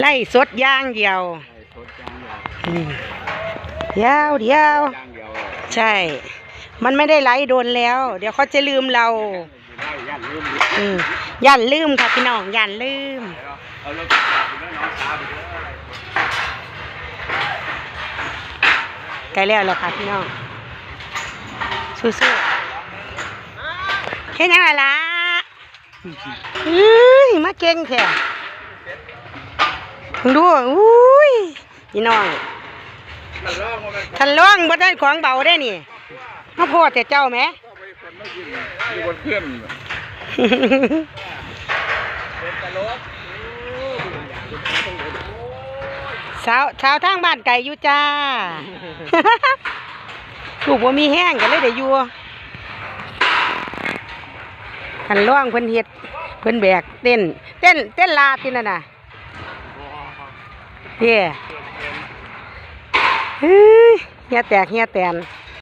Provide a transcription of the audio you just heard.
ไล่สดอย่างเดียวไล่สดอย่างเดียวอืมเดียวเดียวอย่างเดียว ใช่ มันไม่ได้ไลฟ์โดนแล้ว เดี๋ยวเขาจะลืมเราได้ย่านลืมดิอืมย่านลืมค่ะพี่น้องย่านลืมเอารถกระบะไปแล้วน้องสาวไปด้วยใกล้แล้วแล้วค่ะพี่น้องสู้ๆเฮ็ดยังไงล่ะเอ้ยมาเก่งแท้ มึงดูอุ้ยพี่น้องมันร้องว่ามันทันล่องบ่ได้ของเบาได้นี่มาโพดแต่เจ้าแหมก็ไปคนไม่ยินอยู่บนเครื่องเป็นตลกสาวสาวทางบ้านไก่อยู่จ้าลูกบ่มีแห้งก็เลยได้อยู่ทันล่องเพิ่นเฮ็ดเพิ่นแบกเต้น เต้นเต้นลาตินั่นน่ะ เด้เฮ้ยเฮียแตกเฮียแตน